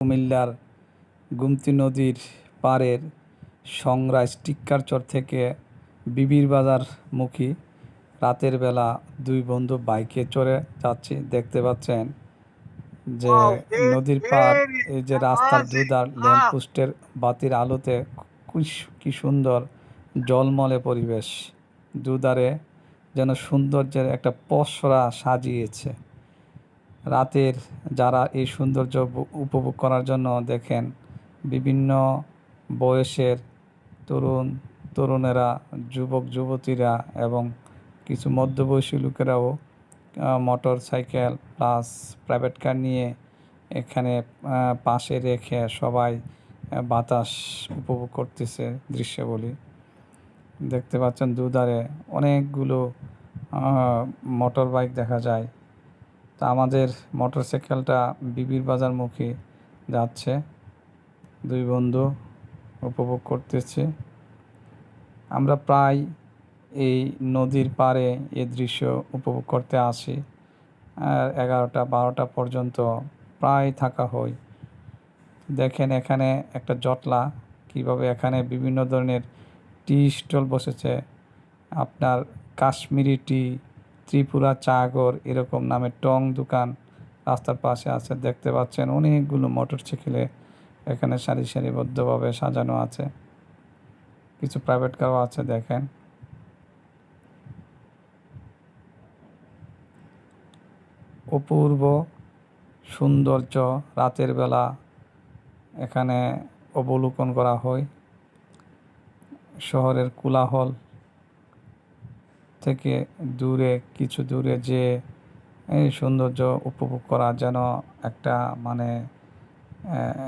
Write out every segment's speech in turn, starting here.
কুমিল্লার গুমতি নদীর পাড়ের সংরাজ টিক্কারচর থেকে বিবির বাজার মুখী রাতের বেলা দুই বন্ধু বাইকে চড়ে যাচ্ছি। দেখতে পাচ্ছেন যে নদীর পাড় এই যে রাস্তার দুধার ল্যাম্পপোস্টের বাতির আলোতে কি সুন্দর জলমলে পরিবেশ। দুধারে যেন সৌন্দর্যের একটা পসরা সাজিয়েছে। রাতের যারা এই সৌন্দর্য উপভোগ করার জন্য দেখেন, বিভিন্ন বয়সের তরুণ, তরুণেরা, যুবক, যুবতীরা এবং কিছু মধ্যবয়সী লোকেরাও motorcycle plus private car নিয়ে এখানে পাশে রেখে সবাই বাতাস উপভোগ করতেছে দৃশ্যগুলি। দেখতে পাচ্ছেন দুধারে অনেকগুলো মোটর বাইক দেখা যায়। তা আমাদের মোটরসাইকেলটা বিবির বাজারমুখী যাচ্ছে। দুই বন্ধু উপভোগ করতেছে। আমরা প্রায় এই নদীর পাড়ে এ দৃশ্য উপভোগ করতে আসি। আর এগারোটা, বারোটা পর্যন্ত প্রায় থাকা হয়। দেখেন এখানে একটা জটলা, কীভাবে এখানে বিভিন্ন ধরনের টি স্টল বসেছে। আপনার কাশ্মীরি টি ত্রিপুরা চাগর এরকম নামে টং দোকান রাস্তার পাশে আছে, দেখতে পাচ্ছেন অনেকগুলো মোটরসাইকেলে এখানে সারি সারিবদ্ধভাবে সাজানো আছে। কিছু প্রাইভেট কারও আছে, দেখেন। অপূর্ব সৌন্দর্য রাতের বেলা এখানে অবলোকন করা হয়। শহরের কোলাহল থেকে দূরে, কিছু দূরে যে এই সৌন্দর্য উপভোগ করা যেন একটা মানে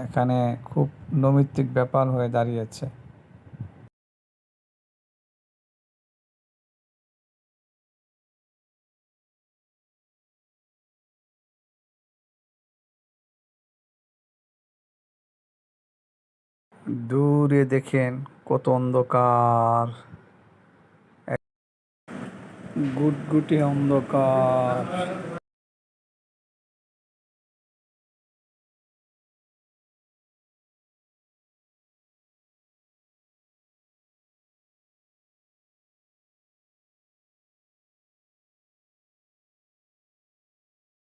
এখানে খুব নৈমিত্তিক ব্যাপার হয়ে দাঁড়িয়েছে। দূরে দেখেন কত অন্ধকার। গুটগুটে অন্ধকার।